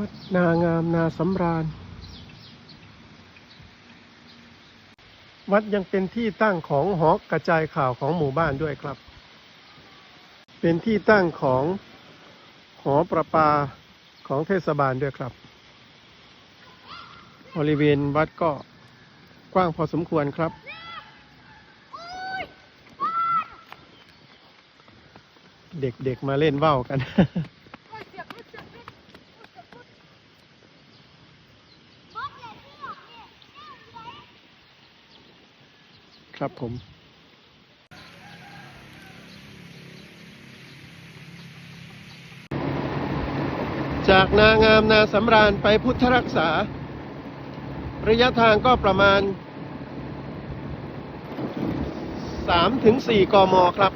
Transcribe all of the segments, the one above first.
วัดนางามนาสำราญ วัดยังเป็นที่ตั้งของหอกระจายข่าวของหมู่บ้านด้วยครับ เป็นที่ตั้งของหอประปาของเทศบาลด้วยครับ บริเวณวัดก็กว้างพอสมควรครับ เด็กๆมาเล่นว่าวกัน ครับผมจากนางามนาสำราญไปพุทธรักษา ระยะทางก็ประมาณ 3-4 กมครับ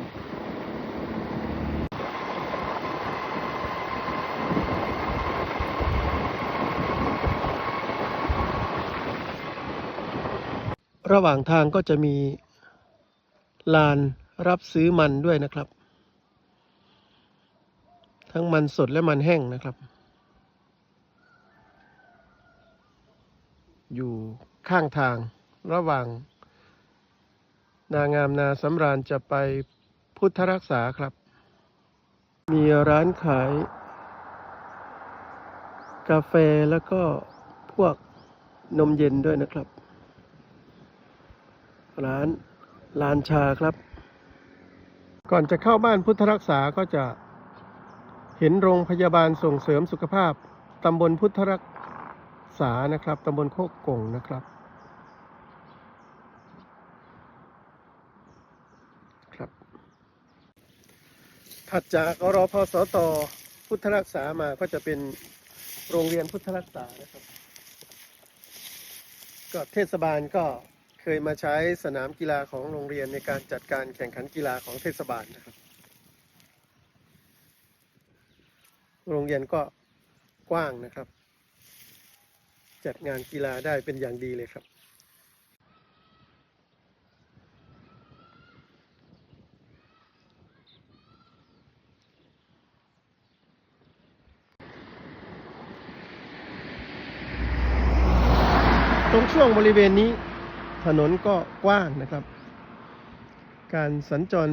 ระหว่างทางก็จะมีลานรับซื้อมันด้วยนะครับ ทั้งมันสดและมันแห้งนะครับ อยู่ข้างทางระหว่าง นางามนาสำราญจะไปพุทธรักษาครับ มีร้านขาย กาแฟแล้วก็พวกนมเย็นด้วยนะครับ ร้านลานชาครับ ก่อนจะเข้าบ้านพุทธรักษาก็จะเห็นโรงพยาบาลส่งเสริมสุขภาพตำบลพุทธรักษานะครับตำบลโคกกงนะครับครับ ถัดจากอรพสตพุทธรักษามาก็จะเป็นโรงเรียนพุทธรักษานะครับ ก็เทศบาลก็ เคยมาใช้สนามกีฬาของโรงเรียนในการจัดการแข่งขันกีฬาของเทศบาลนะครับ โรงเรียนก็กว้างนะครับ จัดงานกีฬาได้เป็นอย่างดีเลยครับตรงช่วงบริเวณนี้ ถนนก็กว้างนะครับ การสัญจร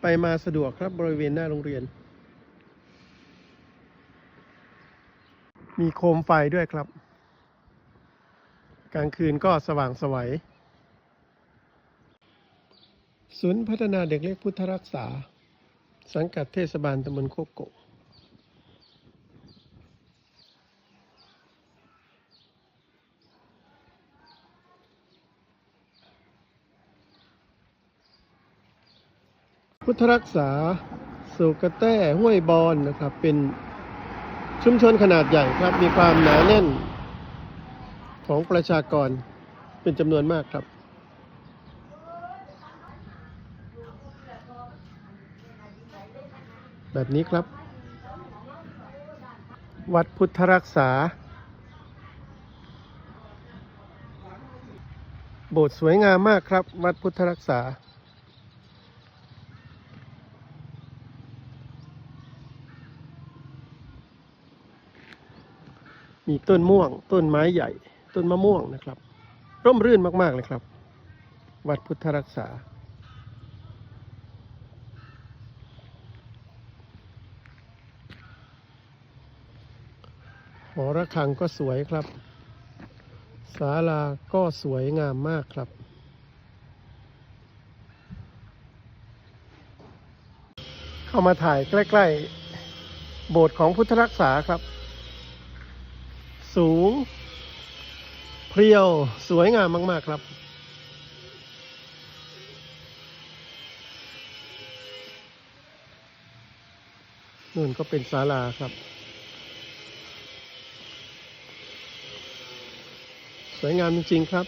ไปมาสะดวกครับบริเวณหน้าโรงเรียน มีโคมไฟด้วยครับ กลางคืนก็สว่างไสวัยศูนย์พัฒนาเด็กเล็กพุทธรักษา สังกัดเทศบาลตำบลโคกโก พุทธรักษาสุกแต้ห้วยบอนนะครับ เป็นชุมชนขนาดใหญ่ครับ มีความหนาแน่นของประชากรเป็นจำนวนมากครับ แบบนี้ครับ วัดพุทธรักษา โบสถ์สวยงามมากครับ วัดพุทธรักษา มีต้นม่วง ต้นไม้ใหญ่ ต้นมะม่วงนะครับ ร่มรื่นมากๆเลยครับ วัดพุทธรักษา หอระฆังก็สวยครับศาลาก็สวยงามมากครับ เข้ามาถ่ายใกล้ ๆ โบสถ์ของพุทธรักษาครับ สูง เพรียวสวยงามมาก ๆ ครับ นู่นก็เป็นศาลาครับ สวยงามจริง ๆ ครับ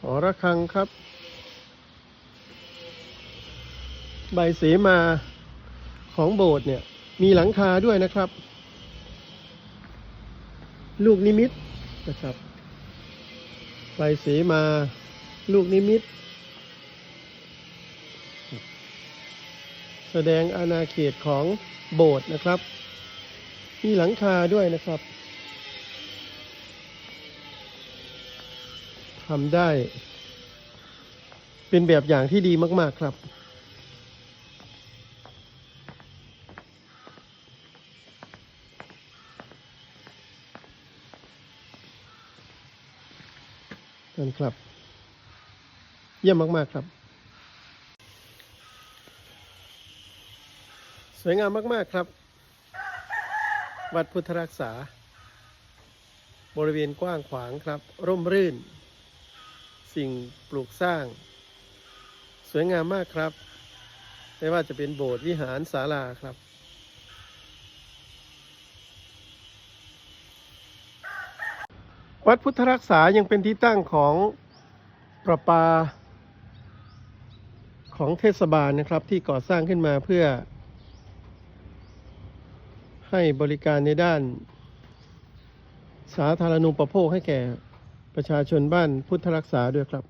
หอระฆังครับ ใบเสมาของโบสถ์เนี่ย มีหลังคาด้วยนะครับ ลูกนิมิตนะครับใบเสมาลูกนิมิต แสดงอาณาเขตของโบสถ์นะครับ มีหลังคาด้วยนะครับทำได้ เป็นแบบอย่างที่ดีมาก ๆ ครับ ครับ เยี่ยมมาก ๆ ครับ สวยงามมาก ๆ ครับ วัดพุทธรักษา บริเวณกว้างขวางครับ ร่มรื่น สิ่งปลูกสร้าง สวยงามมากครับ ไม่ว่าจะเป็นโบสถ์วิหารศาลาครับ วัดพุทธรักษายังเป็นที่ตั้งของประปา ของเทศบาลนะครับ ที่ก่อสร้างขึ้นมาเพื่อ ให้บริการในด้าน สาธารณูปโภคให้แก่ประชาชนบ้านพุทธรักษาด้วยครับ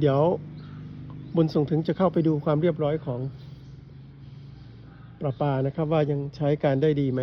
เดี๋ยวบุญส่งถึงจะเข้าไปดูความเรียบร้อยของ ประปานะครับ ว่ายังใช้การได้ดีไหม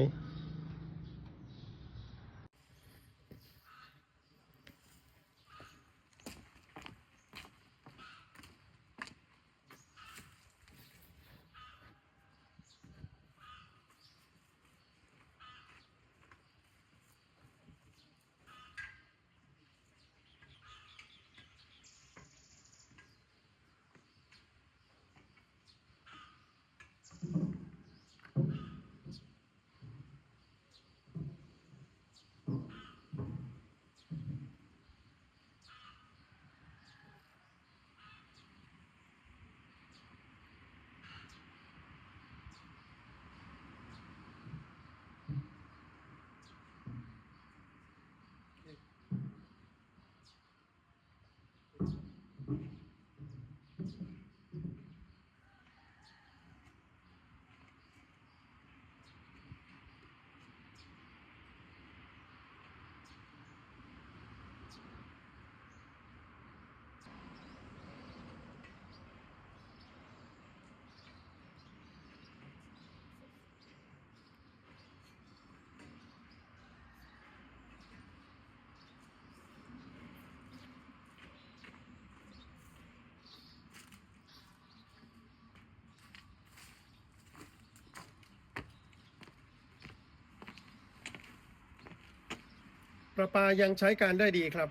ประปายังใช้การได้ดีครับ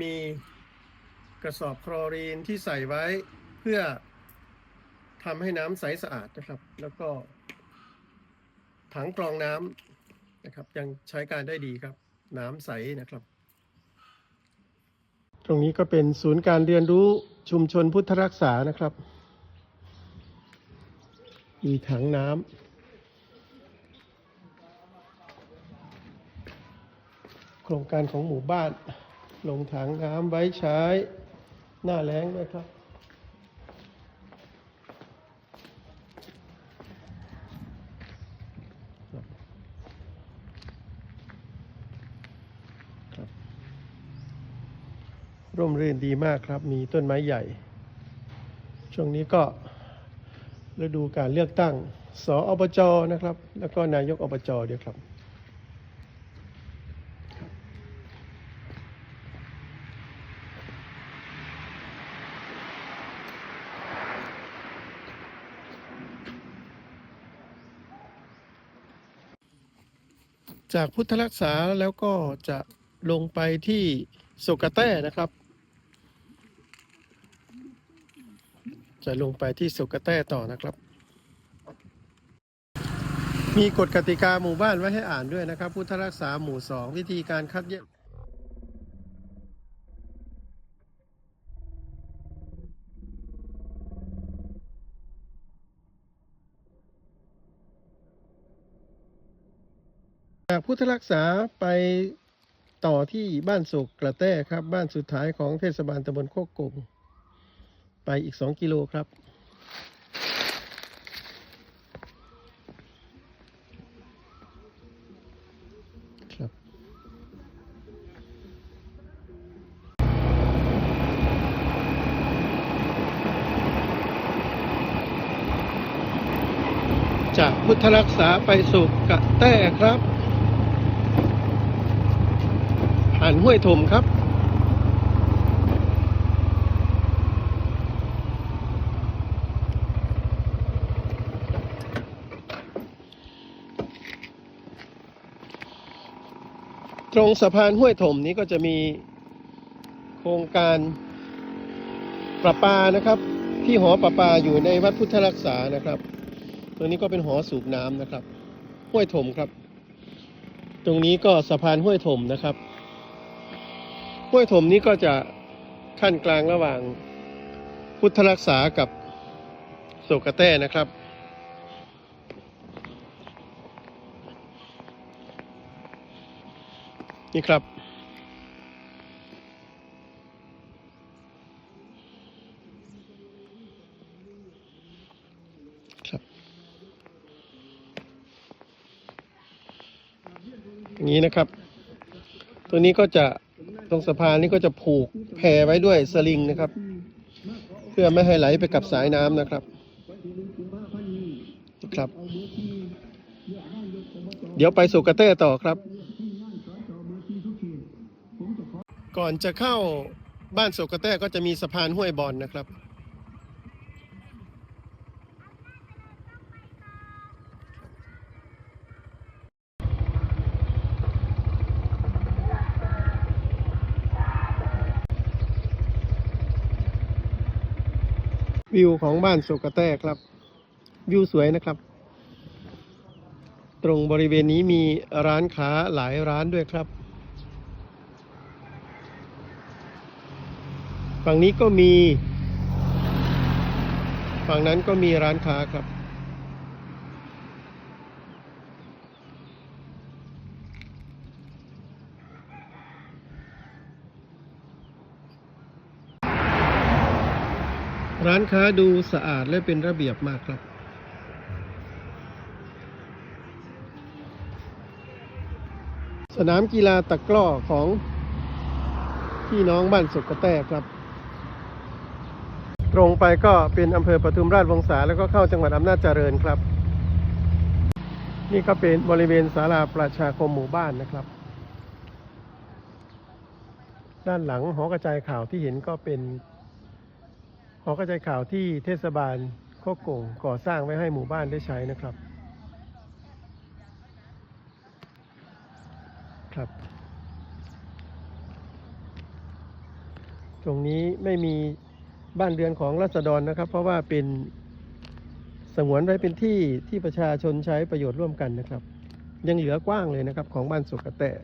มีกระสอบคลอรีนที่ใส่ไว้เพื่อทำให้น้ำใสสะอาดนะครับ แล้วก็ถังกรองน้ำนะครับ ยังใช้การได้ดีครับ น้ำใสนะครับ ตรงนี้ก็เป็นศูนย์การเรียนรู้ชุมชนพุทธรักษานะครับ มีถังน้ำ โครงการของหมู่บ้าน ลงถังน้ำไว้ใช้หน้าแล้งด้วยครับร่มรื่นดีมากครับ มีต้นไม้ใหญ่ ช่วงนี้ก็ฤดูการเลือกตั้ง สออบจนะครับ แล้วก็นายกอบจด้วยครับ จากพุทธรักษาแล้วก็จะลงไปที่โสกาแต้นะครับ จะลงไปที่โสกาแต้ต่อนะครับ มีกฎกติกาหมู่บ้านไว้ให้อ่านด้วยนะครับ พุทธรักษาหมู่สองวิธีการคัดแยก จากพุทธรักษาไปต่อที่บ้านสุกกระแต้ครับ บ้านสุดท้ายของเทศบาลตำบลโคกกงไปอีกสองกิโลครับ ครับ จากพุทธรักษาไปสุกกะแต้ครับ่านห้วยถมครับ ตรงสะพานห้วยถมนี้ก็จะมีโครงการประปานะครับ ที่หอประปาอยู่ในวัดพุทธรักษานะครับ ตัวนี้ก็เป็นหอสูบน้ำนะครับ ห้วยถมครับ ตรงนี้ก็สะพานห้วยถมนะครับ ห้วยถมนี้ก็จะขั้นกลางระหว่างพุทธรักษากับโศกแต้นะครับ นี่ครับ ครับอย่างนี้นะครับ ตัวนี้ก็จะ รงสะพานนี้ก็จะผูกแพไว้ด้วยสลิงนะครับ เพื่อไม่ให้ไหลไปกับสายน้ำนะครับครับ เดี๋ยวไปสุกระเต้ต่อครับ ก่อนจะเข้าบ้านสุกกระแต้ก็จะมีสะพานห้วยบอลนะครับ วิวของบ้านโศกาแต้ครับ วิวสวยนะครับ ตรงบริเวณนี้มีร้านค้าหลายร้านด้วยครับฝั่งนี้ก็มี ฝั่งนั้นก็มีร้านค้าครับ ร้านค้าดูสะอาดและเป็นระเบียบมากครับ สนามกีฬาตะกร้อของพี่น้องบ้านสุกระแต้ครับ ตรงไปก็เป็นอำเภอปทุมราชวงศาแล้วก็เข้าจังหวัดอำนาจเจริญครับ นี่ก็เป็นบริเวณศาลาประชาคมหมู่บ้านนะครับ ด้านหลังหอกระจายข่าวที่เห็นก็เป็น หอกระจายข่าวที่เทศบาลโคกโก่งก่อสร้างไว้ให้หมู่บ้านได้ใช้นะครับ ครับ ตรงนี้ไม่มีบ้านเรือนของรัษฎรนะครับ เพราะว่าเป็นสงวนไว้เป็นที่ที่ประชาชนใช้ประโยชน์ร่วมกันนะครับ ยังเหลือกว้างเลยนะครับของบ้านสุกแตะ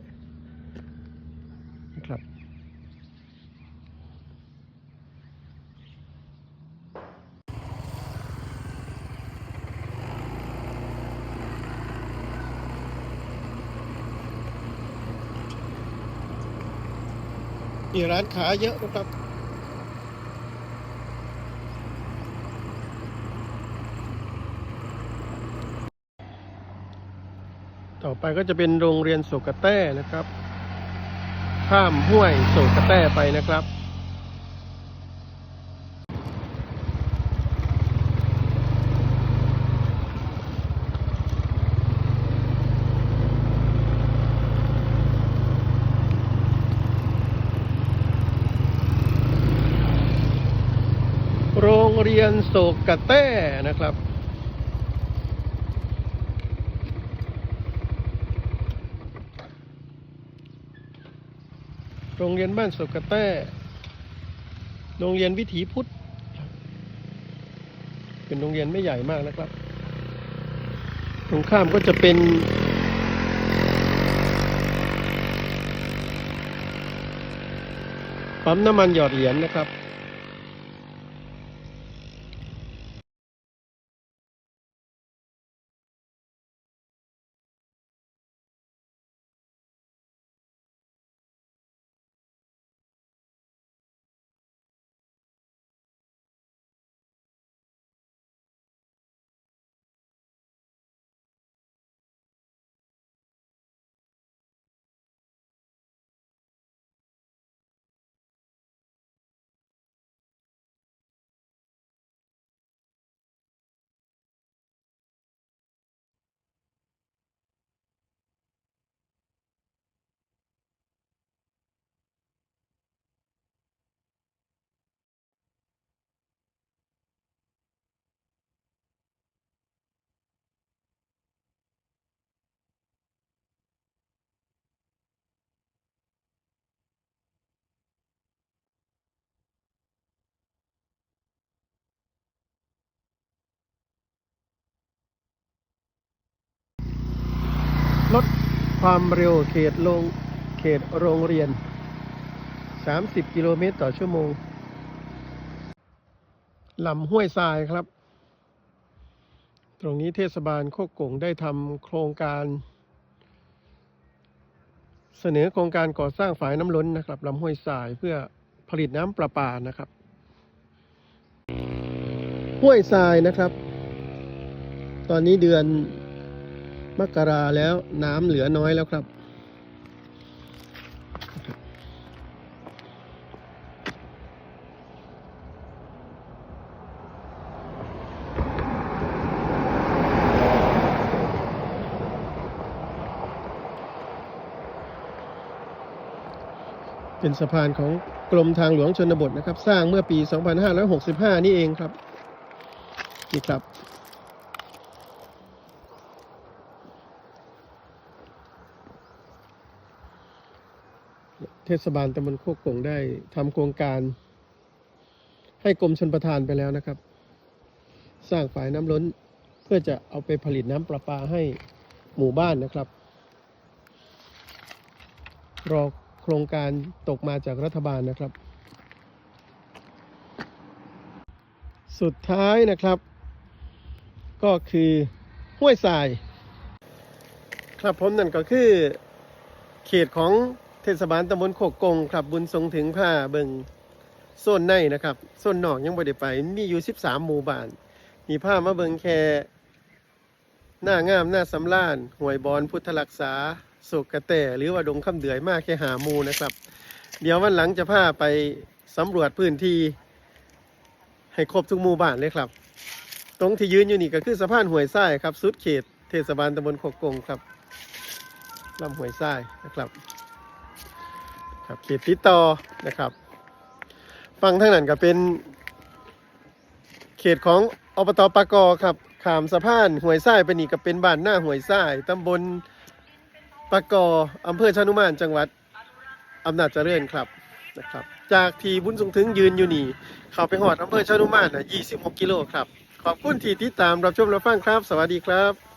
ครับ มีร้านค้าเยอะนะครับ ต่อไปก็จะเป็นโรงเรียนโศกแต้นะครับ ข้ามห้วยโศกแต้ไปนะครับ โรงเรียน โศกกะแต้นะครับโรงเรียนบ้านโศกกะแต้โรงเรียนวิถีพุทธ เป็นโรงเรียนไม่ใหญ่มากนะครับ ตรงข้ามก็จะเป็น ปั๊มน้ำมันหยอดเหรียญนะครับ ลดความเร็วเขตลงเขตโรงเรียน 30 กิโลเมตรต่อชั่วโมงลำห้วยทรายครับ ตรงนี้เทศบาลโคกกงได้ทำโครงการ เสนอโครงการก่อสร้างฝายน้ำล้นนะครับลำห้วยทรายเพื่อผลิตน้ำประปานะครับ ห้วยทรายนะครับ ตอนนี้เดือน มกราแล้วน้ำเหลือน้อยแล้วครับ เป็นสะพานของกรมทางหลวงชนบทนะครับ สร้างเมื่อปี 2565 นี่เองครับนี่ครับ ทศบาลตำบลโคกกงได้ทำโครงการ ให้กรมชนประทานไปแล้วนะครับ สร้างฝายน้ำล้นเพื่อจะเอาไปผลิตน้ำประปาให้หมู่บ้านนะครับ รอโครงการตกมาจากรัฐบาลนะครับ สุดท้ายนะครับ ก็คือห้วยทราย ครับผมนั่นก็คือเขตของ เทศบาลตำบลโคกกงครับบุญทรงถึงผ้าเบิงโซนในนะครับโซนนอกยังไม่ได้ไป มีอยู่ 13 หมู่บ้าน มีผ้ามาเบิงแค่ หน้างามหน้าสำล้านห่วยบอนพุทธรักษาโศกกระแตหรือว่าดงคำเดือยมากแค่หาหมูนะครับ เดี๋ยววันหลังจะพาไปสำรวจพื้นที่ให้ครบทุกหมู่บ้านเลยครับ ตรงที่ยืนอยู่นี่ก็คือสะพานห้วยทรายครับสุดเขต เทศบาลตำบลโคกกงครับลำห้วยทรายนะครับ ครับเขตติดต่อนะครับฟังทางนั้นก็เป็น เขตของอบตปากอครับขามสะพานห้วยทรายไปนี่ก็เป็นบ้านหน้าห้วยทรายตำบลปากออำเภอชานุมานจังหวัดอำนาจเจริญครับนะครับ จากที่บุญทรงถึงยืนอยู่นี่ เข้าไปหอดอำเภอชานุมานนะ26 กิโลครับ ขอบคุณที่ติดตามรับชมรับฟังครับ สวัสดีครับ